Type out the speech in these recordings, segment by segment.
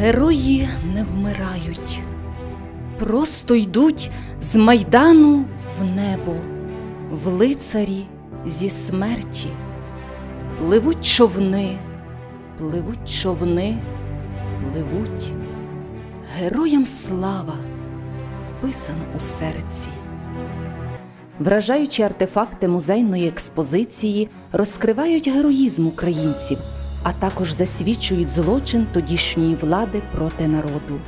Герої не вмирають, просто йдуть з майдану в небо, в лицарі зі смерті. Пливуть човни, пливуть човни, пливуть. Героям слава вписано у серці. Вражаючі артефакти музейної експозиції розкривають героїзм українців, а також засвідчують злочин тодішньої влади проти народу.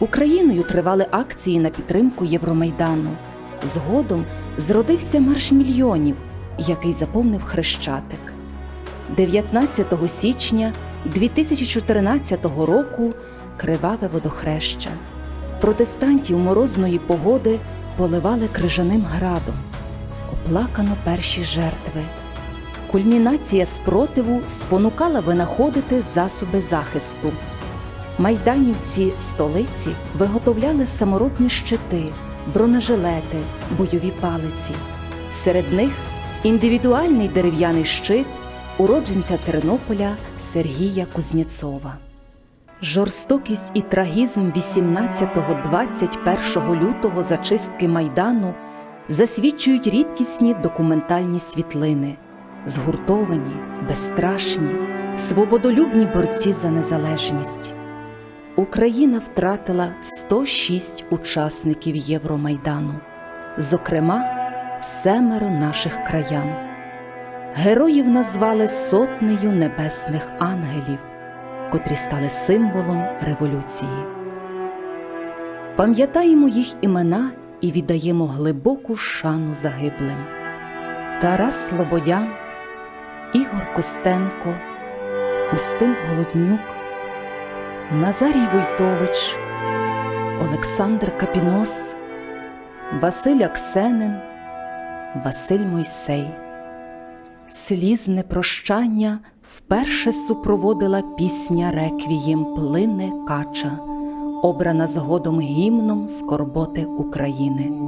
Україною тривали акції на підтримку Євромайдану. Згодом зродився марш мільйонів, який заповнив хрещатик. 19 січня 2014 року криваве водохреща. Протестантів морозної погоди поливали крижаним градом. Оплакано перші жертви. Кульмінація спротиву спонукала винаходити засоби захисту. Майданівці столиці виготовляли саморобні щити, бронежилети, бойові палиці. Серед них індивідуальний дерев'яний щит уродженця Тернополя Сергія Кузнєцова. Жорстокість і трагізм 18-21 лютого зачистки Майдану засвідчують рідкісні документальні світлини, згуртовані, безстрашні, свободолюбні борці за незалежність. Україна втратила 106 учасників Євромайдану, зокрема, семеро наших краян. Героїв назвали сотнею небесних ангелів, котрі стали символом революції. Пам'ятаємо їх імена і віддаємо глибоку шану загиблим. Тарас Слободян, Ігор Костенко, Устим Голоднюк, Назарій Войтович, Олександр Капінос, Василь Аксенин, Василь Мойсей. Слізне прощання вперше супроводила пісня Реквієм плине кача, обрана згодом гімном скорботи України.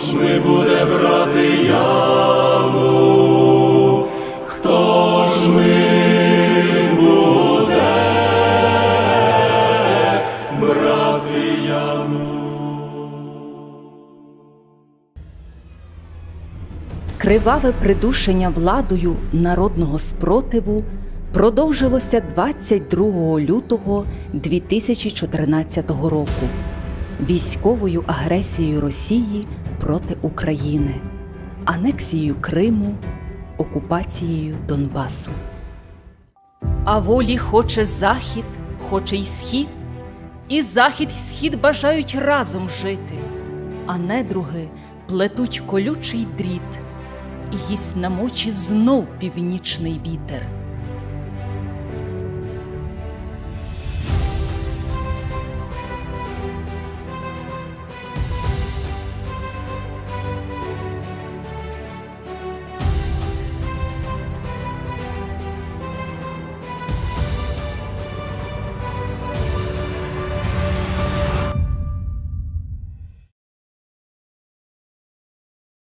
Ж буде брати яму? Хто ж ми буде брати яму? Криваве придушення владою народного спротиву продовжилося 22 лютого 2014 року військовою агресією Росії проти України, анексією Криму, окупацією Донбасу. А волі хоче захід, хоче й схід, і захід і схід бажають разом жити, а недруги плетуть колючий дріт, і їсть на мочі знов північний вітер.